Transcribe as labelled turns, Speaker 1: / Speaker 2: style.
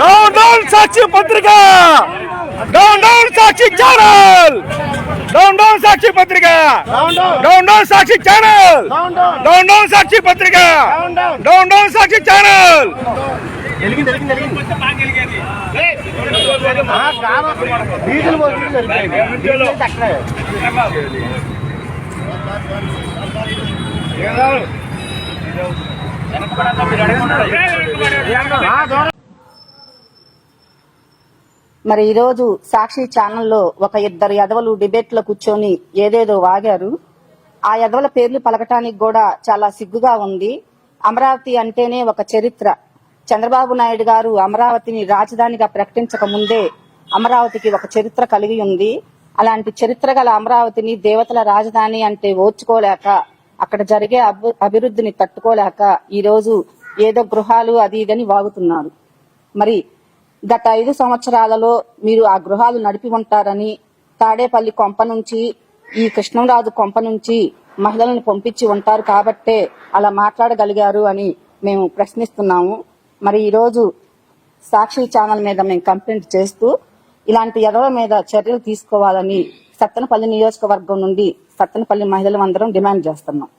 Speaker 1: Down down సాక్షి పత్రిక down down Sakshi channel down down Sakshi పత్రిక down down Sakshi channel down down Sakshi పత్రిక down down Sakshi channel
Speaker 2: diesel పోతుంది
Speaker 3: మరి ఈరోజు సాక్షి ఛానల్లో ఒక ఇద్దరు ఎదవలు డిబేట్లో కూర్చొని ఏదేదో వాగారు. ఆ ఎదవల పేర్లు పలకటానికి కూడా చాలా సిగ్గుగా ఉంది. అమరావతి అంటేనే ఒక చరిత్ర. చంద్రబాబు నాయుడు గారు అమరావతిని రాజధానిగా ప్రకటించక ముందే అమరావతికి ఒక చరిత్ర కలిగి ఉంది. అలాంటి చరిత్ర గల అమరావతిని దేవతల రాజధాని అంటే ఓర్చుకోలేక అక్కడ జరిగే అభివృద్ధిని తట్టుకోలేక ఈరోజు ఏదో గృహాలు అది ఇదని వాగుతున్నారు. మరి గత ఐదు సంవత్సరాలలో మీరు ఆ గృహాలు నడిపి ఉంటారని తాడేపల్లి కొంప నుంచి ఈ కృష్ణంరాజు కొంప నుంచి మహిళలను పంపించి ఉంటారు కాబట్టే అలా మాట్లాడగలిగారు అని మేము ప్రశ్నిస్తున్నాము. మరి ఈరోజు సాక్షి ఛానల్ మీద మేము కంప్లైంట్ చేస్తూ ఇలాంటి ఎదవ మీద చర్యలు తీసుకోవాలని సత్తనపల్లి నియోజకవర్గం నుండి సత్తనపల్లి మహిళలు అందరం డిమాండ్ చేస్తున్నాం.